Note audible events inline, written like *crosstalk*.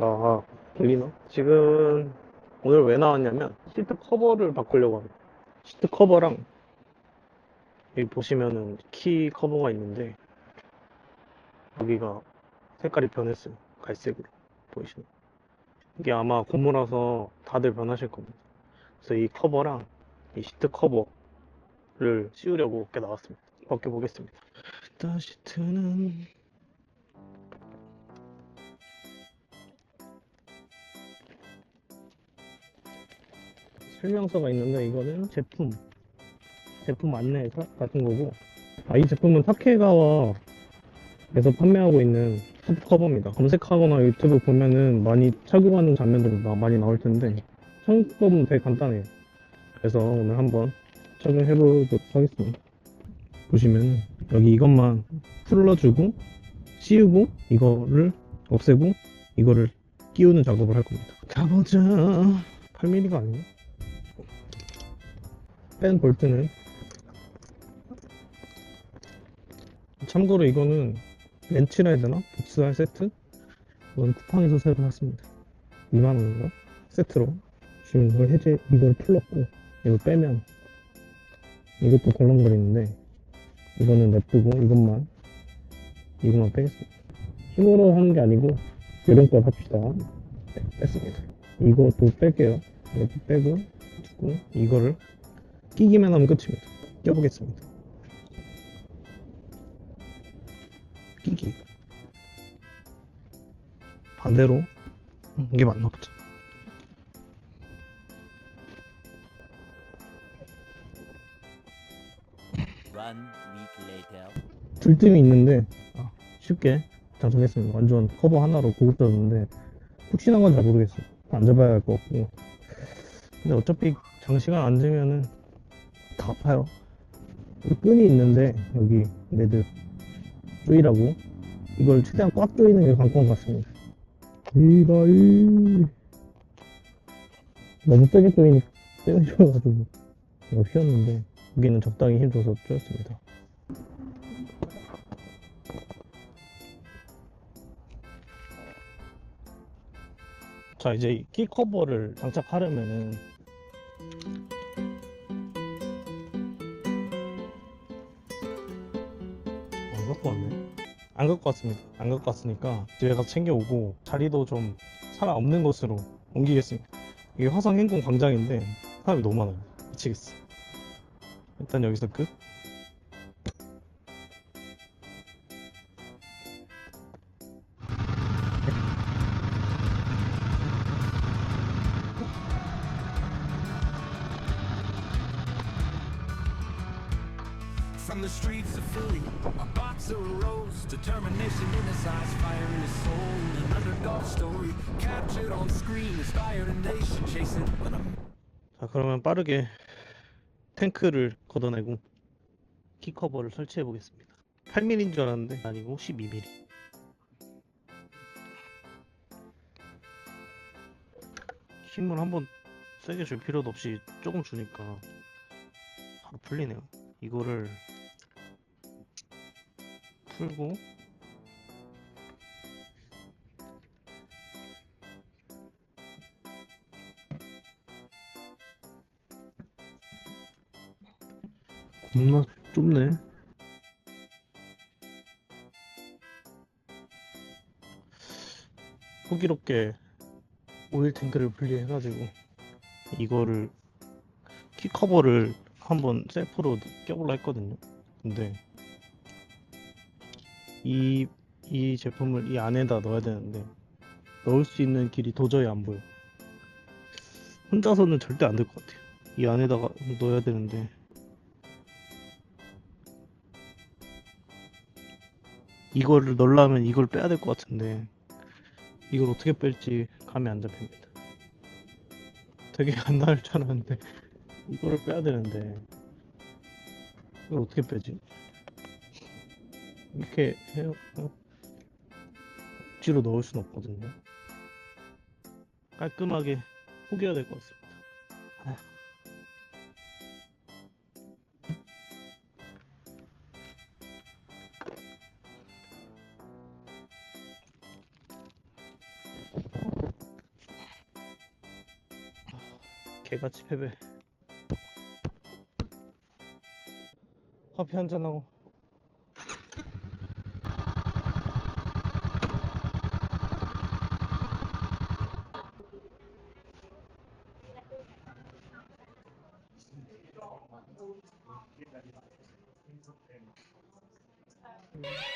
아, 들리나? 지금 오늘 왜 나왔냐면 시트 커버를 바꾸려고 합니다. 시트 커버랑 여기 보시면은 키 커버가 있는데 여기가 색깔이 변했어요. 갈색으로 보이시나요? 이게 아마 고무라서 다들 변하실 겁니다. 그래서 이 커버랑 이 시트 커버를 씌우려고 이렇게 나왔습니다. 벗겨보겠습니다. 시트는 설명서가 있는데 이거는 제품 제품 안내 사- 같은 거고. 아, 이 제품은 타케가와에서 판매하고 있는 탑 커버입니다. 검색하거나 유튜브 보면은 많이 착용하는 장면들이 나- 많이 나올 텐데 착용법은 되게 간단해요. 그래서 오늘 한번 착용해 보도록 하겠습니다. 보시면 여기 이것만 풀러주고 씌우고 이거를 없애고 이거를 끼우는 작업을 할 겁니다. 가보자. 8mm가 아니네 뺀 볼트는. 참고로 이거는 렌치라 해야 되나? 복스할 세트? 이건 쿠팡에서 새로 샀습니다. 2만원인가? 세트로. 지금 이걸 해제 이걸 풀렀고 이걸 빼면 이것도 덜렁거리는데 이거는 냅두고 이것만 이것만 빼겠습니다. 힘으로 하는 게 아니고 요령껏 합시다. 네, 뺐습니다. 이것도 뺄게요. 이것도 빼고 이거를 끼기만 하면 끝입니다. 껴보겠습니다. 끼기. 반대로 음, 이게 맞나 later. 들뜸이 있는데 아, 쉽게 작동했습니다. 완전 커버 하나로 고급졌는데 푹신한 건 잘 모르겠어요. 안 잡아야 할 것 같고 근데 어차피 장시간 앉으면은 다 아파요. 이 끈이 있는데 여기 레드 조이라고 이걸 최대한 꽉 조이는 게 관건 같습니다. 이바이 너무 세게 조이니까 세게 조여가지고 이거 휘었는데 여기는 적당히 힘줘서 조였습니다. 자 이제 이키 커버를 장착하려면은 갖고 왔네. 안 갖고 왔습니다. 안 갖고 왔으니까 집에 가서 챙겨오고 자리도 좀 사람 없는 곳으로 옮기겠습니다. 이게 화성 행궁 광장인데 사람이 너무 많아요. 미치겠어. 일단 여기서 끝 From the streets of Philly, a boxer arose, determination in his eyes, fire in his soul, an underdog story captured on screen, inspired a nation chasing when a 자 그러면 빠르게 탱크를 걷어내고 키 커버를 설치해 보겠습니다 8mm인 줄 알았는데 아니고 12mm 힘을 한번 세게 줄 필요도 없이 조금 주니까 바로 풀리네요 이거를 풀고 겁나 좁네. 호기롭게 오일 탱크를 분리해가지고 이거를 키 커버를 한번 셀프로 껴보려 했거든요. 근데 이, 이 제품을 이 안에다 넣어야 되는데 넣을 수 있는 길이 도저히 안 보여. 혼자서는 절대 안 될 것 같아요. 이 안에다가 넣어야 되는데 이거를 넣으려면 이걸 빼야 될 것 같은데 이걸 어떻게 뺄지 감이 안 잡힙니다. 되게 *laughs* 간단할 줄 알았는데 이거를 빼야 되는데 이걸 어떻게 빼지? 이렇게 해요. 억지로 넣을 순 없거든요. 깔끔하게 포기해야 될 것 같습니다. 개같이 패배. 커피 한잔하고. Kaçalım.